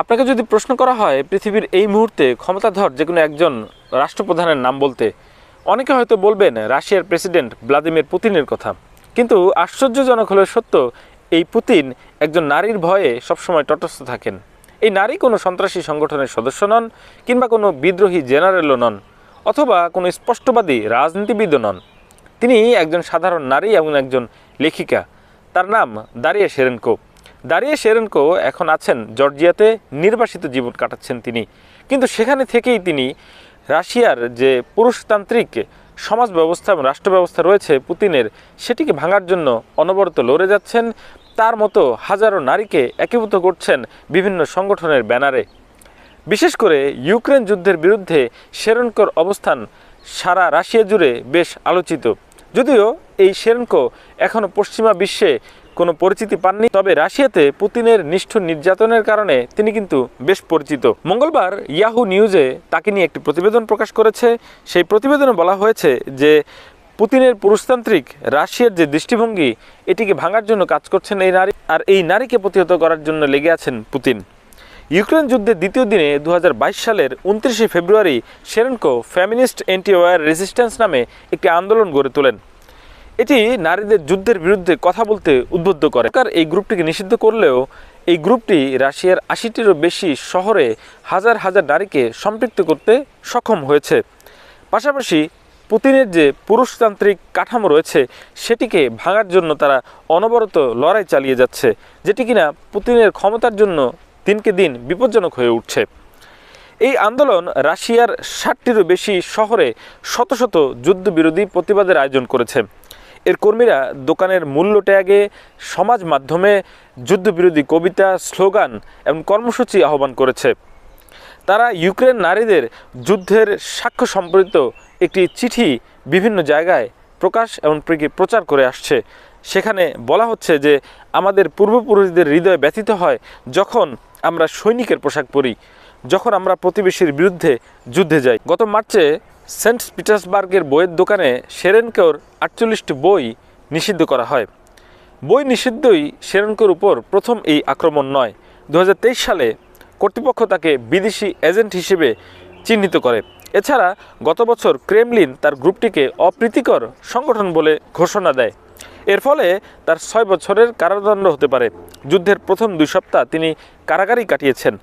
আপনাকে যদি প্রশ্ন করা হয়, পৃথিবীর এই মুহূর্তে ক্ষমতাধর যে কোনো একজন রাষ্ট্রপ্রধানের নাম বলতে, অনেকে হয়তো বলবেন রাশিয়ার প্রেসিডেন্ট ভ্লাদিমির পুতিনের কথা। কিন্তু আশ্চর্যজনক হলে সত্য, এই পুতিন একজন নারীর ভয়ে সবসময় তটস্থ থাকেন। এই নারী কোনো সন্ত্রাসী সংগঠনের সদস্য নন, কিংবা কোনো বিদ্রোহী জেনারেলও নন, অথবা কোনো স্পষ্টবাদী রাজনীতিবিদও নন। তিনি একজন সাধারণ নারী এবং একজন লেখিকা। তার নাম দারিয়া শেরেনকো দারিয়া শেরেনকো এখন আছেন জর্জিয়াতে নির্বাসিত জীবন কাটাচ্ছেন তিনি। কিন্তু সেখানে থেকেই তিনি রাশিয়ার যে পুরুষতান্ত্রিক সমাজ ব্যবস্থা এবং রাষ্ট্র ব্যবস্থা রয়েছে পুতিনের, সেটিকে ভাঙার জন্য অনবরত লড়ে যাচ্ছেন। তার মতো হাজারো নারীকে একীভূত করছেন বিভিন্ন সংগঠনের ব্যানারে। বিশেষ করে ইউক্রেন যুদ্ধের বিরুদ্ধে শেরনকোর অবস্থান সারা রাশিয়া জুড়ে বেশ আলোচিত। যদিও এই শেরনকো এখনও পশ্চিমা বিশ্বে কোনো পরিচিতি পাননি। তবে রাশিয়াতে পুতিনের নিষ্ঠুর নির্যাতনের কারণে তিনি কিন্তু বেশ পরিচিত। মঙ্গলবার ইয়াহু নিউজে তাকে নিয়ে একটি প্রতিবেদন প্রকাশ করেছে। সেই প্রতিবেদনে বলা হয়েছে যে, পুতিনের পুরুষতান্ত্রিক রাশিয়ার যে দৃষ্টিভঙ্গি, এটিকে ভাঙার জন্য কাজ করছেন এই নারী আর এই নারীকে প্রতিহত করার জন্য লেগে আছেন পুতিন। ইউক্রেন যুদ্ধের দ্বিতীয় দিনে দু হাজার বাইশ সালের উনত্রিশে ফেব্রুয়ারি শেরেনকো ফ্যামিনিস্ট অ্যান্টি ওয়ার রেজিস্ট্যান্স নামে একটি আন্দোলন গড়ে তোলেন। এটি নারীদের যুদ্ধের বিরুদ্ধে কথা বলতে উদ্বুদ্ধ করে। সরকার এই গ্রুপটিকে নিষিদ্ধ করলেও এই গ্রুপটি রাশিয়ার আশিটিরও বেশি শহরে হাজার হাজার নারীকে সম্পৃক্ত করতে সক্ষম হয়েছে। পাশাপাশি পুতিনের যে পুরুষতান্ত্রিক কাঠামো রয়েছে, সেটিকে ভাঙার জন্য তারা অনবরত লড়াই চালিয়ে যাচ্ছে, যেটি কিনা পুতিনের ক্ষমতার জন্য দিনকে দিন বিপজ্জনক হয়ে উঠছে। এই আন্দোলন রাশিয়ার ষাটটিরও বেশি শহরে শত শত যুদ্ধবিরোধী প্রতিবাদের আয়োজন করেছে। এর কর্মীরা দোকানের মূল্য ট্যাগে সমাজ মাধ্যমে যুদ্ধবিরোধী কবিতা, স্লোগান এবং কর্মসূচি আহ্বান করেছে। তারা ইউক্রেন নারীদের যুদ্ধের সাক্ষ্য সম্পর্কিত একটি চিঠি বিভিন্ন জায়গায় প্রকাশ এবং প্র- প্রচার করে আসছে। সেখানে বলা হচ্ছে যে, আমাদের পূর্বপুরুষদের হৃদয় ব্যথিত হয় যখন আমরা সৈনিকের পোশাক পরি, যখন আমরা প্রতিবেশীর বিরুদ্ধে যুদ্ধে যাই। গত মার্চে সেন্ট পিটার্সবার্গের বইয়ের দোকানে সেরেনকেওর আটচল্লিশটি বই নিষিদ্ধ করা হয়। বই নিষিদ্ধই শেরনকোর উপর প্রথম এই আক্রমণ নয়। দু সালে কর্তৃপক্ষ তাকে বিদেশি এজেন্ট হিসেবে চিহ্নিত করে। এছাড়া গত বছর ক্রেমলিন তার গ্রুপটিকে অপ্রীতিকর সংগঠন বলে ঘোষণা দেয়। এর ফলে তার ছয় বছরের কারাদণ্ড হতে পারে। যুদ্ধের প্রথম দুই সপ্তাহ তিনি কারাগারেই কাটিয়েছেন।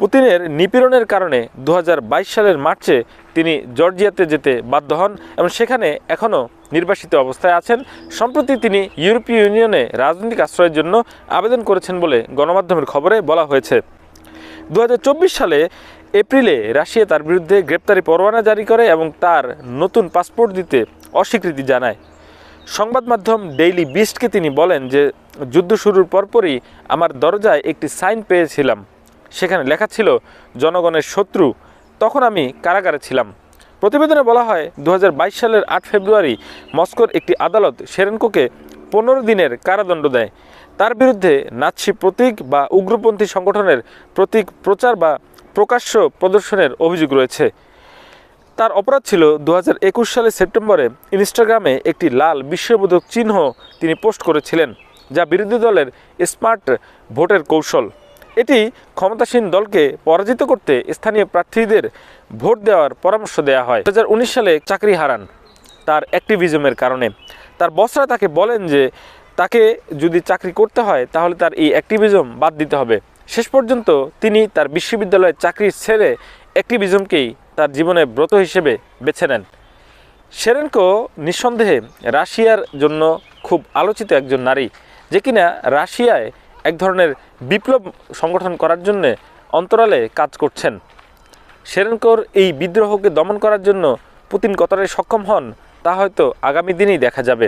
পুতিনের নিপীড়নের কারণে দু হাজার বাইশ সালের মার্চে তিনি জর্জিয়াতে যেতে বাধ্য হন এবং সেখানে এখনও নির্বাসিত অবস্থায় আছেন। সম্প্রতি তিনি ইউরোপীয় ইউনিয়নে রাজনৈতিক আশ্রয়ের জন্য আবেদন করেছেন বলে গণমাধ্যমের খবরে বলা হয়েছে। দু হাজার চব্বিশ সালে এপ্রিলে রাশিয়া তার বিরুদ্ধে গ্রেপ্তারি পরোয়ানা জারি করে এবং তার নতুন পাসপোর্ট দিতে অস্বীকৃতি জানায়। সংবাদ মাধ্যম ডেইলি বিস্টকে তিনি বলেন যে, যুদ্ধ শুরুর পরপরই আমার দরজায় একটি সাইন পেয়েছিলাম। সেখানে লেখা ছিল, জনগণের শত্রু। তখন আমি কারাগারে ছিলাম। প্রতিবেদনে বলা হয় দু হাজার বাইশ সালের আট ফেব্রুয়ারি মস্কোর একটি আদালত শেরেনকোকে পনেরো দিনের কারাদণ্ড দেয়। তার বিরুদ্ধে নাৎসি প্রতীক বা উগ্রপন্থী সংগঠনের প্রতীক প্রচার বা প্রকাশ্য প্রদর্শনের অভিযোগ রয়েছে। তার অপরাধ ছিল দু সালের সেপ্টেম্বরে ইনস্টাগ্রামে একটি লাল বিশ্ববোধক চিহ্ন তিনি পোস্ট করেছিলেন, যা বিরোধী দলের স্মার্ট ভোটের কৌশল। এটি ক্ষমতাসীন দলকে পরাজিত করতে স্থানীয় প্রার্থীদের ভোট দেওয়ার পরামর্শ দেওয়া হয়। দু হাজার উনিশ সালে চাকরি হারান তার অ্যাক্টিভিজমের কারণে। তার বসরা তাকে বলেন যে, তাকে যদি চাকরি করতে হয়, তাহলে তার এই অ্যাক্টিভিজম বাদ দিতে হবে। শেষ পর্যন্ত তিনি তার বিশ্ববিদ্যালয়ের চাকরি ছেড়ে অ্যাক্টিভিজমকেই তার জীবনে ব্রত হিসেবে বেছে নেন। সেরেনকো নিঃসন্দেহে রাশিয়ার জন্য খুব আলোচিত একজন নারী, যে কিনা রাশিয়ায় এক ধরনের বিপ্লব সংগঠন করার জন্য অন্তরালে কাজ করছেন। সেরেনকোর এই বিদ্রোহকে দমন করার জন্য পুতিন কতটাই সক্ষম হন, তা হয়তো আগামী দিনেই দেখা যাবে।